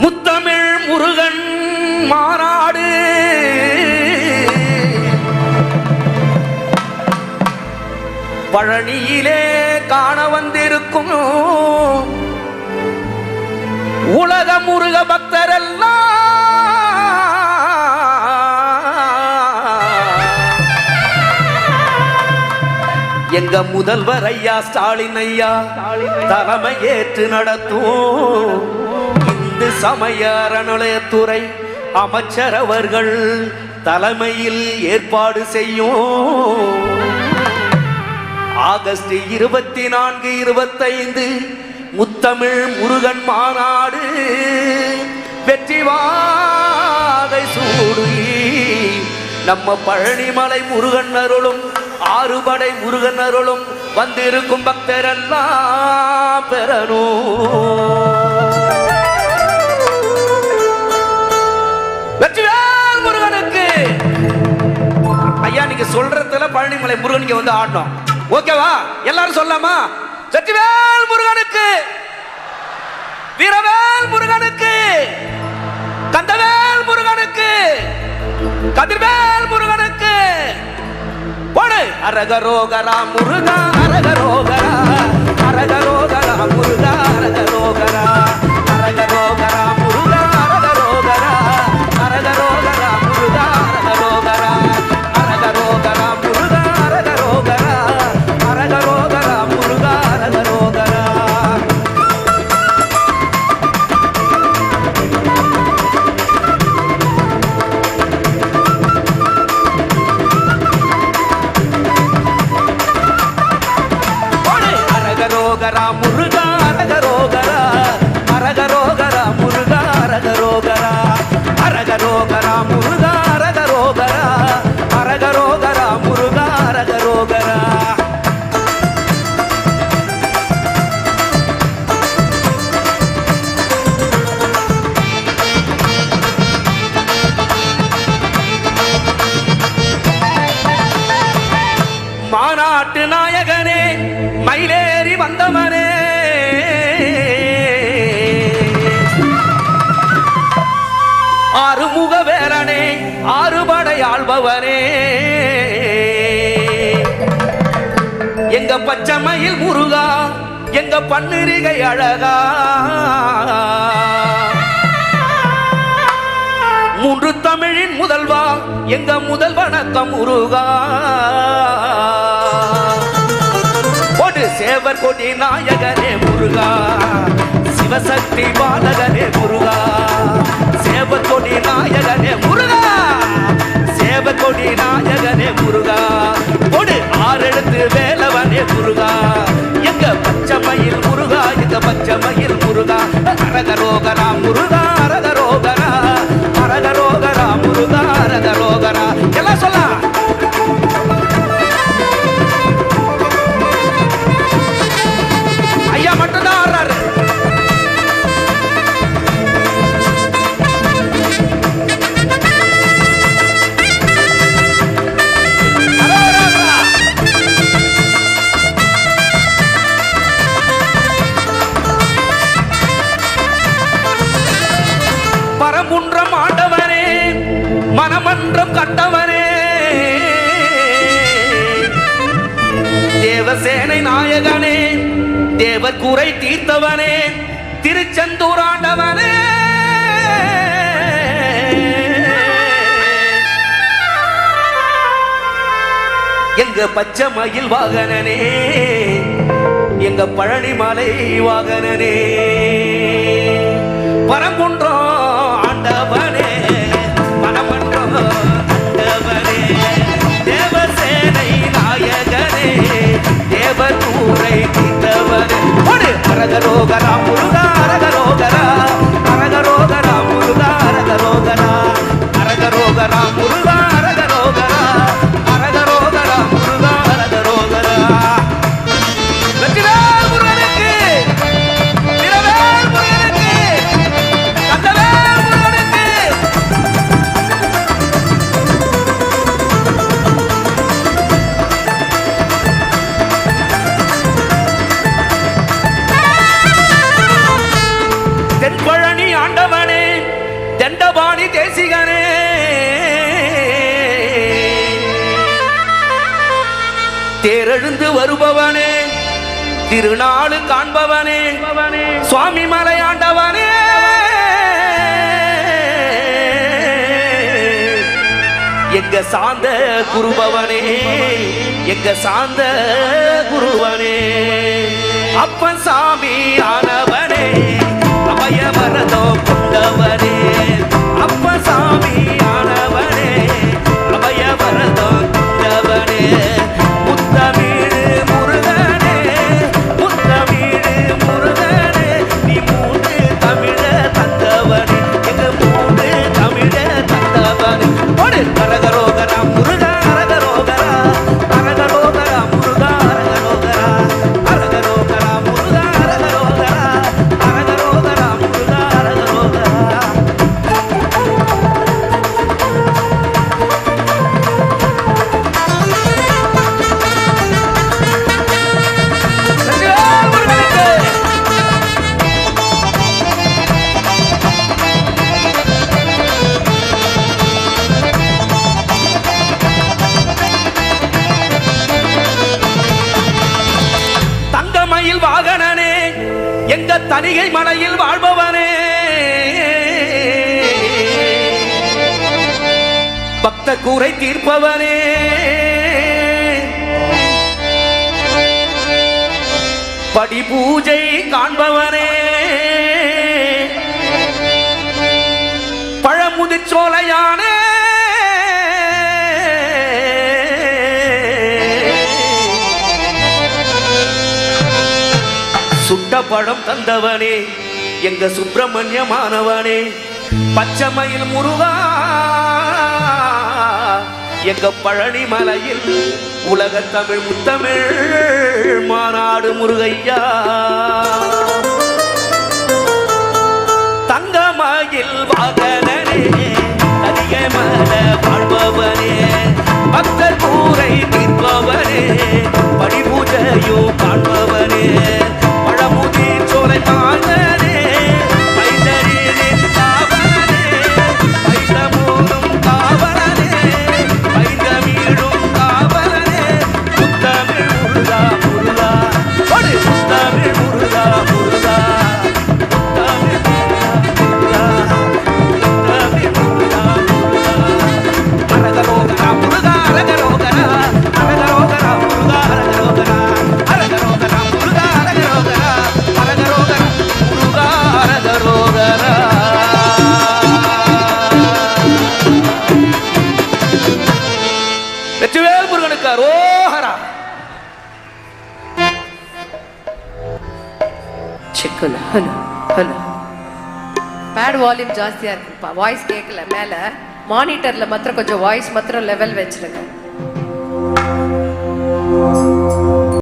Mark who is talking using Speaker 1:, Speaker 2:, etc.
Speaker 1: முத்தமிழ் முருகன் மாநாடு பழனியிலே காண வந்திருக்கும் உலக முருக பக்தரெல்லாம் எங்க முதல்வர் ஐயா ஸ்டாலின் ஐயா தலைமை ஏற்று நடத்தும் இந்து சமய அறநிலையத்துறை அமைச்சர் அவர்கள் தலைமையில் ஏற்பாடு செய்யும். ஆகஸ்ட் இருபத்தி நான்கு இருபத்தைந்து முத்தமிழ் முருகன் மாநாடு வெற்றி வாகை நம்ம பழனிமலை முருகன் அருளும் ஆறுபடை முருகன் அருளும் வந்திருக்கும் பக்தரெல்லாம் பெறணும். வெற்றிவேல் முருகனுக்கு. ஐயா நீங்க சொல்றதுல பழனிமலை முருகன் இங்க வந்து ஆடணும். ஓகேவா எல்லாரும் சொல்லலாமா? வெற்றிவேல் முருகனுக்கு. வீரவேல் முருகனுக்கு. கந்தவேல் முருகனுக்கு. கதிர்வேல் முருகன் அரகரோகரா முருகா அரகரோகரா அரகரோகரா முருகா அரகரோகரா. எங்க பச்சைமயில் முருகா எங்க பன்னிரிகை அழகா. மூன்று தமிழின் முதல்வா எங்க முதல் வணக்கம் முருகா. ஒரு சேவர் கொடி நாயகரே முருகா சிவசக்தி பாலகரே முருகா. சேவர் கொடி நாயகரே முருகா சேவர் கொடி நாயகர் தேவர் குறை தீர்த்தவனே திருச்செந்தூர் ஆண்டவனே. எங்க பச்சை மயில் வாகனனே எங்க பழனிமலை வாகனனே. பரங்குன்றம் ஒரு அரகரோகரா முருகா அரகரோகரா ஆண்டவனே தண்டபாணி தேசிகனே. தேரழுந்து வருபவனே திருநாள் காண்பவனே சுவாமி மலை ஆண்டவனே. எங்க சாந்த குருபவனே எங்க சாந்த குருவனே அப்பன் சாமி ஆனவனே அபய வரதோ தனிகை மலையில் வாழ்பவனே. பக்த கூரை தீர்ப்பவனே. படி பூஜை காண்பவனே பழமுதிர்ச்சோலையானே பழம் தந்தவனே எங்க சுப்பிரமணியமானவனே. பச்சமையில் முருகா எங்க பழனி மலையில் உலக தமிழ் முத்தமிழ் மாநாடு Murugaiah.
Speaker 2: Hello hello hello. Bad volume ஜாஸ்தியாக இருக்கு. வாய்ஸ் கேட்கல மேலே. மானிட்டரில் மாத்திரம் கொஞ்சம் வாய்ஸ் மாத்திரம் லெவல் வச்சுருக்கேன்